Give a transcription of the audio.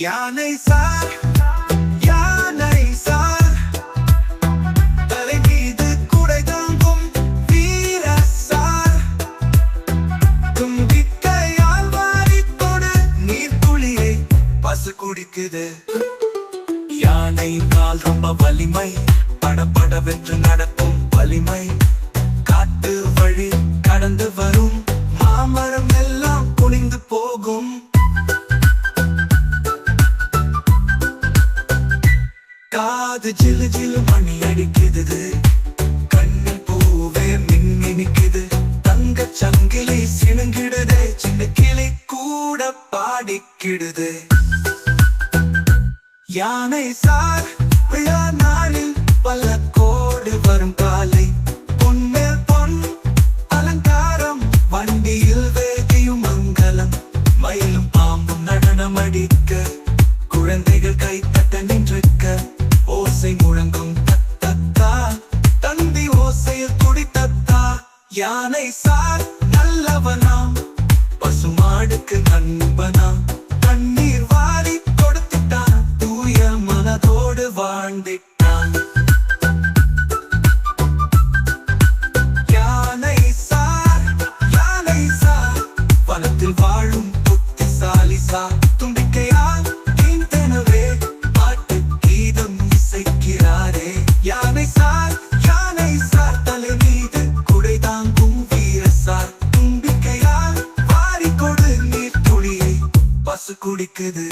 யானை சார் யானை சார். தலை மீது குடை தாங்கும் வீர சார். தும்பிக்கையால் வாரிக்கொடு நீர் துளியை பசு குடிக்குது. யானை கால் ரொம்ப வலிமை படபடவென்று நடக்கும் வலிமை. காட்டு வழி கடந்து வரும் காது ஜிலு ஜிலு மணி அடிக்குது கண்ணில் பூவே மின்னிக்குது தங்க சங்கிலி சிணுங்கிடுதே சின்ன கிளி கூட பாடிக்கிடுது. யானை சார் விழா நாளில் பல கோடு வரும் காலை. பொன்மேல் பொன் அலங்காரம் வண்டியில் வேதியும் மங்களம். மயிலும் பாம்பும் நடனம் அடிக்க குழந்தைகள் கைத்த யானை சார் நல்லவனா? காசு குடிக்குது.